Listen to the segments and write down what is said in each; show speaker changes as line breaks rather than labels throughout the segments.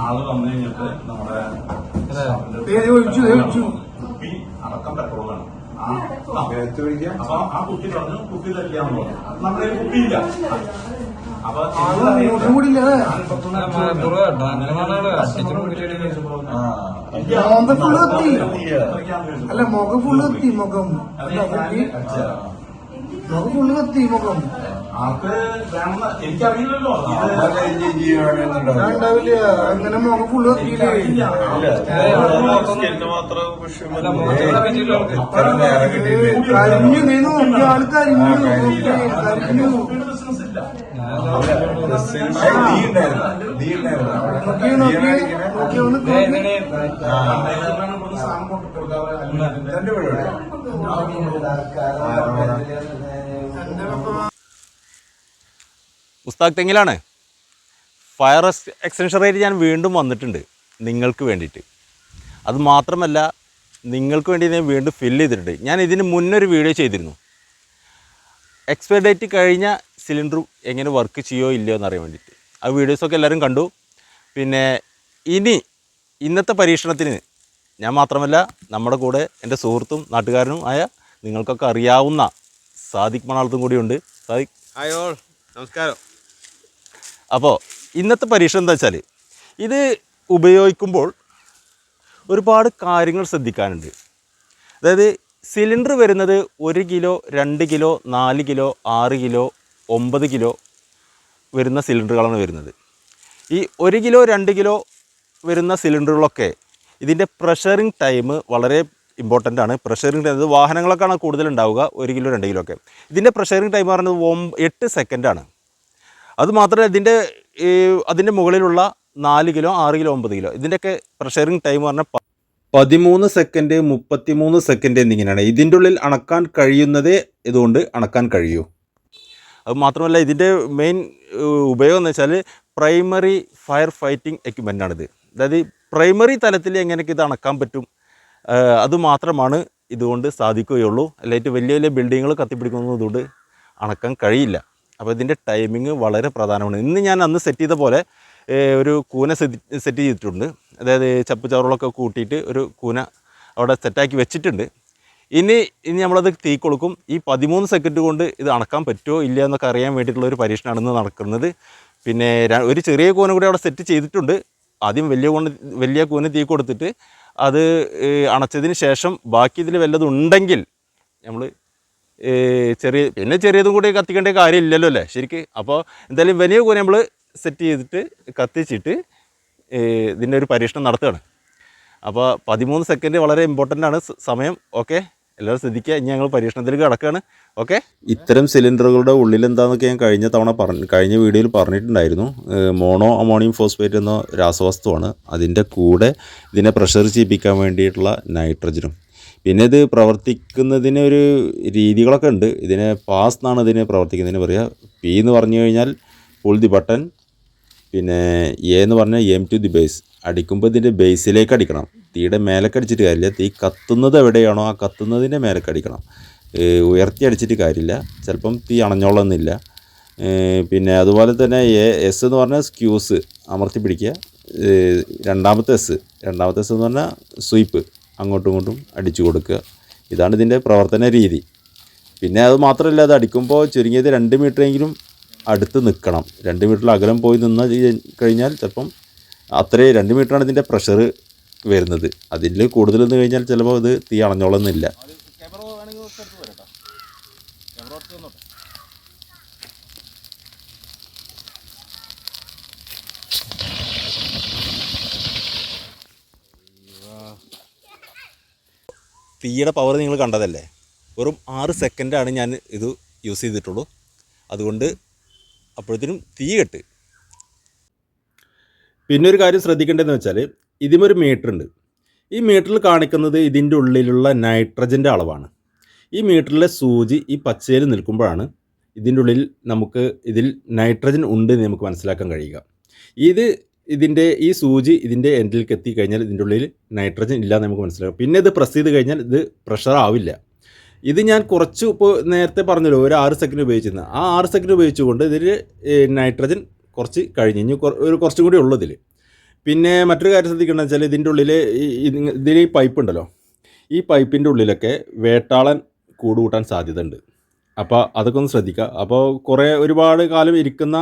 ആൾ വന്നു കഴിഞ്ഞിട്ട് നമ്മുടെ
ഒഴിച്ചു,
അടക്കം പെട്രോളാണ് ആ അപ്പൊ കുട്ടി പറഞ്ഞു. പറഞ്ഞു നമ്മുടെ അപ്പൊ
കത്തി. അല്ല? മുഖം ഫുള്ള് എത്തി. മുഖം മുഖം. ഫുള്ള് എത്തി മുഖം.
വേണമെന്ന് എനിക്കറിയില്ലല്ലോ.
ഉണ്ടാവില്ല അങ്ങനെ മുഖം ഫുള്ള് എത്തിയില്ലേ കരിഞ്ഞു നീ നോക്കി ആൾ കരിഞ്ഞു കരിഞ്ഞു.
ബിസിനസ് ഇല്ല. കൊണ്ട്
തെങ്ങിലാണ്. ഫയർ എക്സ്റ്റൻഷൻ റേറ്റ് ഞാൻ വീണ്ടും വന്നിട്ടുണ്ട് നിങ്ങൾക്ക് വേണ്ടിയിട്ട്. അത് മാത്രമല്ല നിങ്ങൾക്ക് വേണ്ടി ഞാൻ വീണ്ടും ഫില്ല് ചെയ്തിട്ടുണ്ട്. ഞാൻ ഇതിന് മുന്നൊരു വീഡിയോ ചെയ്തിരുന്നു. എക്സ്പയർ ഡേറ്റ് കഴിഞ്ഞ സിലിണ്ടർ എങ്ങനെ വർക്ക് ചെയ്യോ ഇല്ലയോ എന്നറിയാൻ വേണ്ടിയിട്ട്. ആ വീഡിയോസൊക്കെ എല്ലാവരും കണ്ടു. പിന്നെ ഇനി ഇന്നത്തെ പരീക്ഷണത്തിന് ഞാൻ മാത്രമല്ല നമ്മുടെ കൂടെ എന്റെ സുഹൃത്തും നാട്ടുകാരനും ആയ നിങ്ങൾക്കൊക്കെ അറിയാവുന്ന സാദിഖ് മണാളത്തും കൂടിയുണ്ട്. സാദിഖ്.
ഹായ് ഓൾ നമസ്കാരം.
അപ്പോൾ ഇന്നത്തെ പരീക്ഷ എന്താ വെച്ചാൽ ഇത് ഉപയോഗിക്കുമ്പോൾ ഒരുപാട് കാര്യങ്ങൾ ശ്രദ്ധിക്കാനുണ്ട്. അതായത് സിലിണ്ടർ വരുന്നത് ഒരു കിലോ രണ്ട് കിലോ നാല് കിലോ ആറ് കിലോ ഒമ്പത് കിലോ വരുന്ന സിലിണ്ടറുകളാണ് വരുന്നത്. ഈ ഒരു കിലോ രണ്ട് കിലോ വരുന്ന സിലിണ്ടറുകളൊക്കെ ഇതിന്റെ പ്രഷറിങ് ടൈം വളരെ ഇമ്പോർട്ടന്റ് ആണ്. പ്രഷറിങ് ടൈം അത് വാഹനങ്ങളൊക്കെയാണ് കൂടുതൽ ഉണ്ടാവുക ഒരു കിലോ രണ്ട് കിലോ ഒക്കെ. ഇതിന്റെ പ്രഷറിങ് ടൈം പറയുന്നത് എട്ട് സെക്കൻഡാണ് അത് മാത്രമല്ല ഇതിന്റെ ഈ അതിന്റെ മുകളിലുള്ള നാല് കിലോ ആറ് കിലോ ഒമ്പത് കിലോ ഇതിന്റെയൊക്കെ പ്രഷറിങ് ടൈം പറഞ്ഞാൽ പതിമൂന്ന് സെക്കൻഡ് മുപ്പത്തിമൂന്ന് സെക്കൻഡ് എന്നിങ്ങനെയാണ്. ഇതിന്റെ ഉള്ളിൽ അണക്കാൻ കഴിയുന്നതേ ഇതുകൊണ്ട് അണക്കാൻ കഴിയൂ. അത് മാത്രമല്ല ഇതിന്റെ മെയിൻ ഉപയോഗം എന്ന് വെച്ചാൽ പ്രൈമറി ഫയർ ഫൈറ്റിംഗ് എക്യുപ്മെന്റാണിത് അതായത് പ്രൈമറി തലത്തിൽ എങ്ങനെയൊക്കെ ഇത് അണക്കാൻ പറ്റും അതുമാത്രമാണ് അത് മാത്രമാണ് ഇതുകൊണ്ട് സാധിക്കുകയുള്ളൂ. അല്ലെങ്കിൽ വലിയ വലിയ ബിൽഡിങ്ങുകൾ കത്തിപ്പിടിക്കുന്നതുകൊണ്ട് അണക്കാൻ കഴിയില്ല. അപ്പോൾ ഇതിന്റെ ടൈമിങ് വളരെ പ്രധാനമാണ്. ഇന്ന് ഞാൻ അന്ന് സെറ്റ് ചെയ്ത പോലെ ഒരു കൂന സെറ്റ് ചെയ്തിട്ടുണ്ട്. അതായത് ചപ്പ് ചവറുകളൊക്കെ കൂട്ടിയിട്ട് ഒരു കൂന അവിടെ സെറ്റാക്കി വെച്ചിട്ടുണ്ട്. ഇനി ഇനി നമ്മളത് തീ കൊടുക്കും ഈ പതിമൂന്ന് സെക്കൻഡ് കൊണ്ട് ഇത് അണക്കാൻ പറ്റുമോ ഇല്ല എന്നൊക്കെ അറിയാൻ വേണ്ടിയിട്ടുള്ള ഒരു പരീക്ഷണമാണ് ഇന്ന് നടക്കുന്നത്. പിന്നെ ഒരു ചെറിയ കൂന കൂടി അവിടെ സെറ്റ് ചെയ്തിട്ടുണ്ട്. ആദ്യം വലിയ കൂന വലിയ കൂന തീ കൊടുത്തിട്ട് അത് അണച്ചതിന് ശേഷം ബാക്കി ഇതിൽ വല്ലതും ഉണ്ടെങ്കിൽ നമ്മൾ ചെറിയ പിന്നെ ചെറിയതും കൂടി കത്തിക്കേണ്ട കാര്യമില്ലല്ലോ അല്ലേ? ശരിക്ക്. അപ്പോൾ എന്തായാലും വലിയ കൂന നമ്മൾ സെറ്റ് ചെയ്തിട്ട് കത്തിച്ചിട്ട് ഇതിന്റെ ഒരു പരീക്ഷണം നടത്തുകയാണ്. അപ്പോൾ പതിമൂന്ന് സെക്കൻഡ് വളരെ ഇമ്പോർട്ടന്റ് ആണ്. സമയം ഓക്കെ എല്ലാവരും ശ്രദ്ധിക്കുക. ഇനി ഞങ്ങൾ പരീക്ഷണത്തിലേക്ക് കിടക്കുകയാണ്. ഓക്കെ ഇത്തരം സിലിണ്ടറുകളുടെ ഉള്ളിൽ എന്താണെന്നൊക്കെ ഞാൻ കഴിഞ്ഞ തവണ പറഞ്ഞു കഴിഞ്ഞ വീഡിയോയിൽ പറഞ്ഞിട്ടുണ്ടായിരുന്നു. മോണോ അമോണിയം ഫോസ്ഫേറ്റ് എന്ന രാസവസ്തുവാണ്. അതിന്റെ കൂടെ ഇതിനെ പ്രഷർ ചെയ്യിപ്പിക്കാൻ വേണ്ടിയിട്ടുള്ള നൈട്രജനും പിന്നെ ഇത് പ്രവർത്തിക്കുന്നതിന് ഒരു രീതികളൊക്കെ ഉണ്ട്. ഇതിനെ പാസ് എന്നാണ് ഇതിന് പ്രവർത്തിക്കുന്നതിന് പറയുക പി എന്ന് പറഞ്ഞു കഴിഞ്ഞാൽ പുൾ ദി ബട്ടൺ പിന്നെ എ എന്ന് പറഞ്ഞാൽ എം ടു ദി ബേസ് അടിക്കുമ്പോൾ ഇതിന്റെ ബേസിലേക്ക് അടിക്കണം. തീയുടെ മേലേക്ക് അടിച്ചിട്ട് കാര്യമില്ല. തീ കത്തുന്നത് എവിടെയാണോ ആ കത്തുന്നതിന്റെ മേലേക്ക് അടിക്കണം. ഉയർത്തി അടിച്ചിട്ട് കാര്യമില്ല. ചിലപ്പം തീ അണഞ്ഞോളന്നില്ല. പിന്നെ അതുപോലെ തന്നെ എ എസ് എന്ന് പറഞ്ഞാൽ സ്ക്യൂസ് അമർത്തി പിടിക്കുക. രണ്ടാമത്തെ എസ് രണ്ടാമത്തെ എസ് എന്ന് പറഞ്ഞാൽ സ്വീപ്പ് അങ്ങോട്ടും ഇങ്ങോട്ടും അടിച്ചു കൊടുക്കുക. ഇതാണ് ഇതിന്റെ പ്രവർത്തന രീതി. പിന്നെ അത് മാത്രമല്ല അത് അടിക്കുമ്പോൾ ചുരുങ്ങിയത് രണ്ട് മീറ്ററെങ്കിലും അടുത്ത് നിൽക്കണം. രണ്ട് മീറ്ററിൽ അകലം പോയി നിന്ന് കഴിഞ്ഞാൽ ചിലപ്പം അത്രയും രണ്ട് മീറ്ററാണ് ഇതിന്റെ പ്രഷർ വരുന്നത്. അതിൽ കൂടുതൽ നിന്ന് കഴിഞ്ഞാൽ ചിലപ്പോൾ ഇത് തീ അണഞ്ഞോളുന്നില്ല. തീയുടെ പവർ നിങ്ങൾ കണ്ടതല്ലേ? വെറും ആറ് സെക്കൻഡാണ് ഞാൻ ഇത് യൂസ് ചെയ്തിട്ടുള്ളൂ. അതുകൊണ്ട് അപ്പോഴത്തേനും തീ കെട്ട്. പിന്നെ ഒരു കാര്യം ശ്രദ്ധിക്കേണ്ടതെന്ന് വെച്ചാൽ ഇതിമൊരു മീറ്റർ ഉണ്ട്. ഈ മീറ്ററിൽ കാണിക്കുന്നത് ഇതിന്റെ ഉള്ളിലുള്ള നൈട്രജന്റെ അളവാണ്. ഈ മീറ്ററിലെ സൂചി ഈ പച്ചയിൽ നിൽക്കുമ്പോഴാണ് ഇതിന്റെ ഉള്ളിൽ നമുക്ക് ഇതിൽ നൈട്രജൻ ഉണ്ട് എന്ന് നമുക്ക് മനസ്സിലാക്കാൻ കഴിയുക. ഇത് ഇതിന്റെ ഈ സൂചി ഇതിന്റെ എൻഡിലേക്ക് എത്തിക്കഴിഞ്ഞാൽ ഇതിന്റെ ഉള്ളിൽ നൈട്രജൻ ഇല്ല എന്ന് നമുക്ക് മനസ്സിലാക്കാം പിന്നെ ഇത് പ്രസ് ചെയ്ത് കഴിഞ്ഞാൽ ഇത് പ്രഷർ ആവില്ല. ഇത് ഞാൻ കുറച്ച് ഇപ്പോൾ നേരത്തെ പറഞ്ഞല്ലോ ഒരു ആറ് സെക്കൻഡ് ഉപയോഗിച്ചിരുന്നത് ആ ആറ് സെക്കൻഡ് ഉപയോഗിച്ചുകൊണ്ട് ഇതിൽ നൈട്രജൻ കുറച്ച് കഴിഞ്ഞ്. ഇനി ഒരു കുറച്ചും കൂടി ഉള്ളതിൽ പിന്നെ മറ്റൊരു കാര്യം ശ്രദ്ധിക്കേണ്ടത് വെച്ചാൽ ഇതിന്റെ ഉള്ളിൽ ഇതിൽ ഈ പൈപ്പ് ഉണ്ടല്ലോ. ഈ പൈപ്പിന്റെ ഉള്ളിലൊക്കെ വേട്ടാളൻ കൂടുകൂട്ടാൻ സാധ്യത ഉണ്ട് അപ്പോൾ അതൊക്കെ ഒന്ന് ശ്രദ്ധിക്കുക. അപ്പോൾ കുറേ ഒരുപാട് കാലം ഇരിക്കുന്ന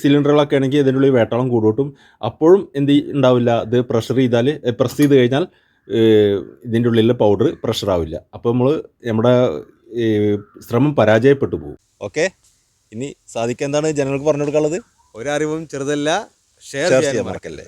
സിലിണ്ടറുകളൊക്കെ ആണെങ്കിൽ ഇതിനുള്ളിൽ ഉള്ളിൽ വേട്ടാളം കൂട് അപ്പോഴും എന്ത് ഉണ്ടാവില്ല. ഇത് പ്രഷർ ചെയ്താൽ പ്രസ് ചെയ്ത് കഴിഞ്ഞാൽ ഇതിന്റെ ഉള്ളിലെ പൗഡർ പ്രഷർ ആവില്ല. അപ്പോൾ നമ്മൾ നമ്മുടെ ശ്രമം പരാജയപ്പെട്ടു പോകും. ഓക്കെ ഇനി സാധിക്കുക എന്താണ് ജനങ്ങൾക്ക് പറഞ്ഞു കൊടുക്കാനുള്ളത്
ഒരറിവും ചെറുതല്ല ഷെയർ
ചെയ്യാൻ
മറക്കല്ലേ?